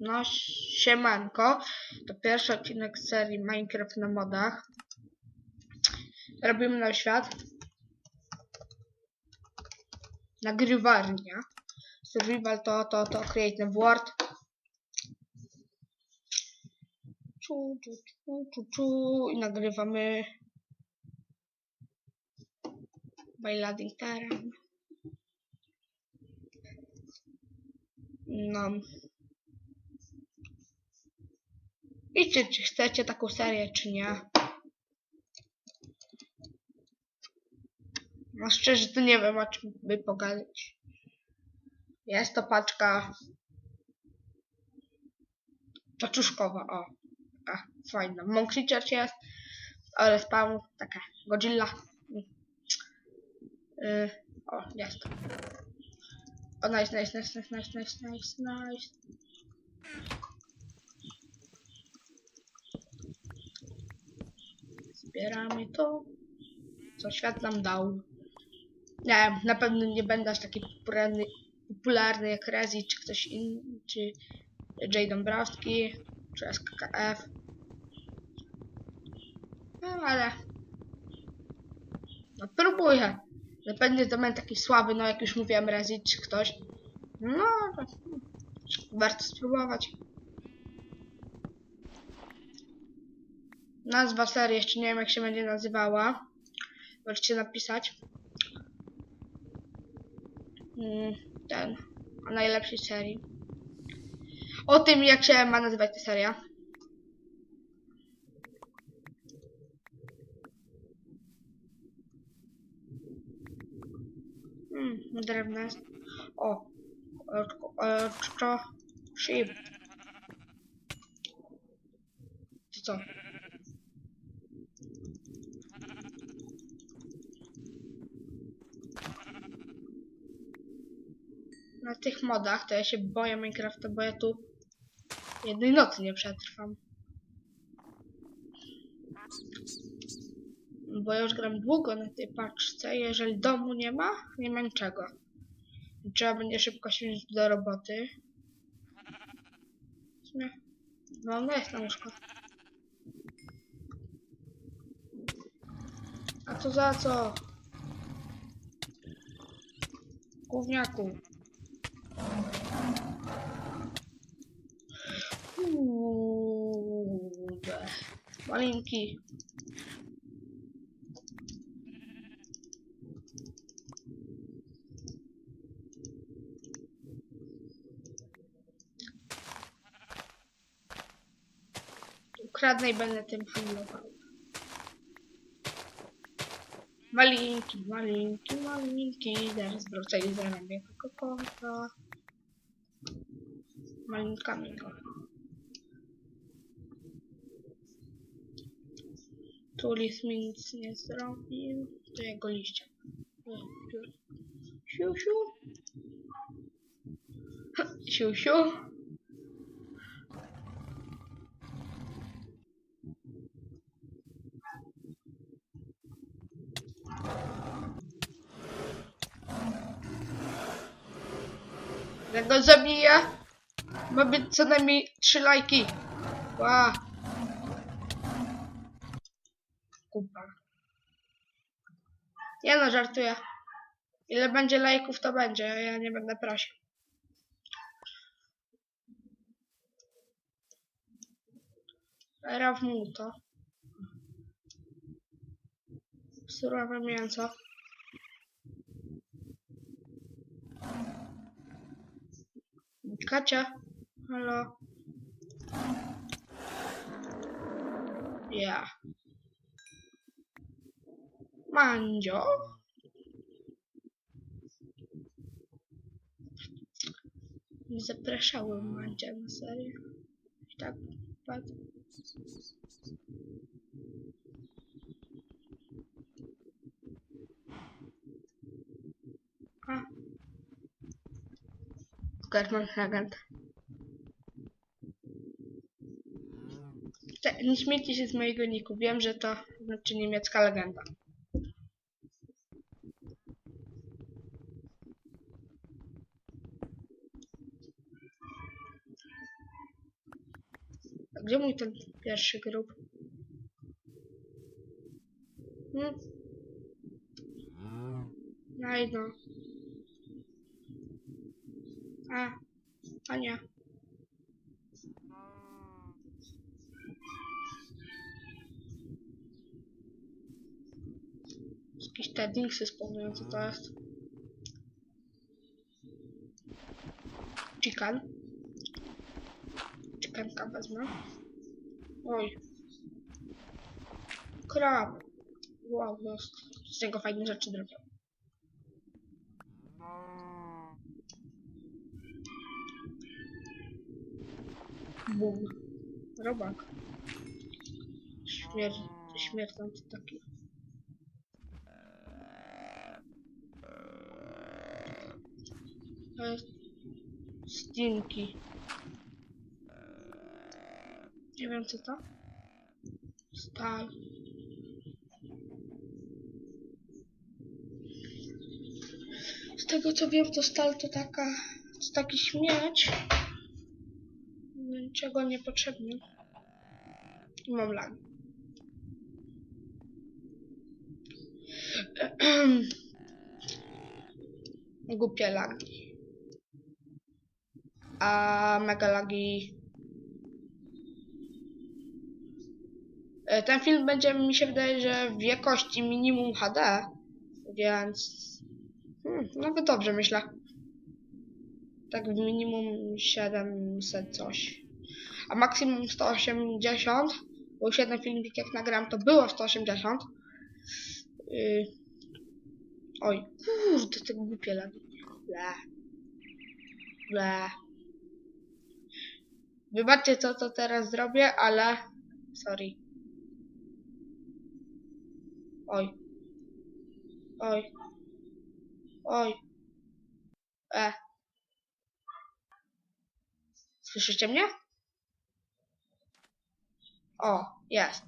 No, siemanko. To pierwszy odcinek serii Minecraft na modach. Robimy na świat. Nagrywarnia. Survival to, to, to Creative World. Czu, czu, czu, czu, czu. I nagrywamy Bailading Terran. No. Piszcie, czy chcecie taką serię, czy nie. No szczerze, to nie wiem, o czym by pogadać. Jest to paczka paczuszkowa, o. A, fajna. Monk Creatures jest, ale spawn, taka Godzilla. Yy, o, jest. O, nice, nice, nice, nice, nice, nice, nice, nice. Zbieramy to, co świat nam dał. Nie, na pewno nie będę aż taki popularny, popularny jak Rezi, czy ktoś inny, czy J. Dąbrowski, czy SKKF. No ale... No próbuję. To będę taki słaby, no jak już mówiłem Rezi, czy ktoś. No, to warto spróbować. Nazwa serii jeszcze nie wiem jak się będzie nazywała. Możecie napisać. Mm, Ten. O najlepszej serii. O tym jak się ma nazywać ta seria. Jest. O. Oczko. Sheep. To co? na tych modach, to ja się boję Minecrafta, bo ja tu jednej nocy nie przetrwam. Bo ja już gram długo na tej paczce, jeżeli domu nie ma, nie ma niczego. Trzeba będzie szybko się do roboty. W sumie- No, no jest na łóżko. A to za co? Gówniaku. Kurde. Malinki. Ukradnę i będę tym handlował. Malinki, malinki, malinki. Zaraz wrócę i zarabię kokota. Malinkami go. Tulis mi nic nie zrobił. To jego liścia. Siu, siu. Siu, siu. Jak go zabiję, ma być co najmniej 3 lajki. Ła. Kupa. Nie no, żartuję. Ile będzie lajków, to będzie, ja nie będę prosił. Raw mu to. Surowe mięso. Kacia, halo. Ja. Mandzio. Nie zapraszałem Mandzia na serię. I tak, German Hagen. nie śmiejcie się z mojego niku. Wiem, że to znaczy niemiecka legenda. A gdzie mój ten pierwszy grób? Hmm. Najdę. No a, a nie. Jakieś te dingsy spawnują, co to jest? Chicken. Chickenka wezmę. Oj. Krab. Wow, no, z- niego fajne rzeczy zrobią. Bum. Robak. Śmier śmierdzący taki. To jest Stinki. Nie wiem co to. Stal. Z tego co wiem to stal to taka to taki śmieć. Niczego niepotrzebny. I mam lag. Głupie lagi. A mega lagi. E, Ten film będzie mi się wydaje, że w jakości minimum HD, więc hmm, nawet dobrze myślę. Tak w minimum 700 coś. A maksimum 180, bo już jeden filmik jak nagram to było 180. Yy. Oj, kurde, te głupie lagi. Ble. Ble. Wybaczcie co to teraz zrobię, ale... Sorry. Oj. Oj. Oj. E. Słyszycie mnie? O, jest.